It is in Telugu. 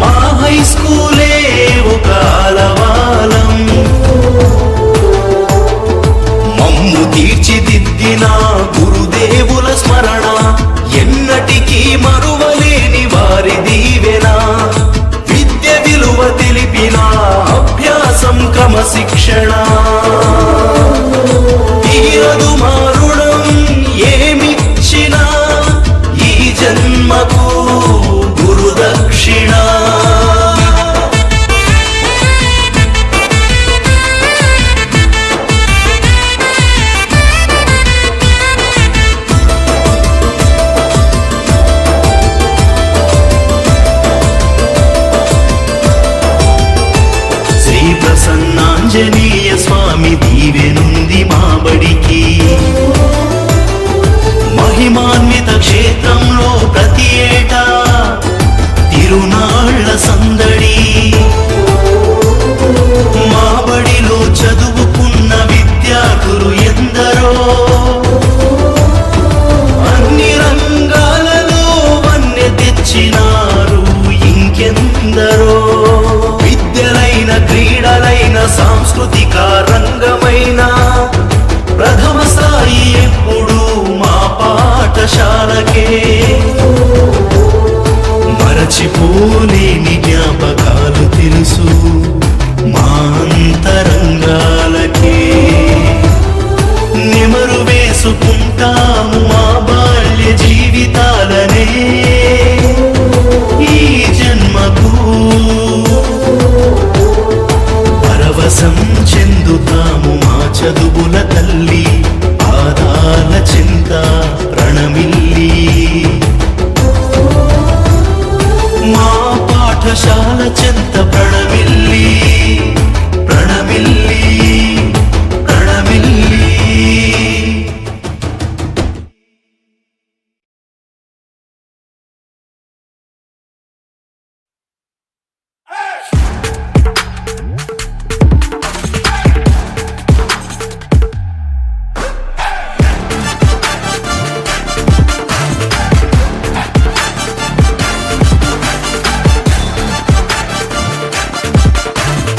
మా హై స్కూలే ఒక అలవా క్రీడలైన సాంస్కృతిక రంగమైన ప్రథమ స్థాయి ఎప్పుడు చదువుల తల్లి పాదాల చింత ప్రణమిల్లి మా పాఠశాల చింత ప్రణమిల్లి.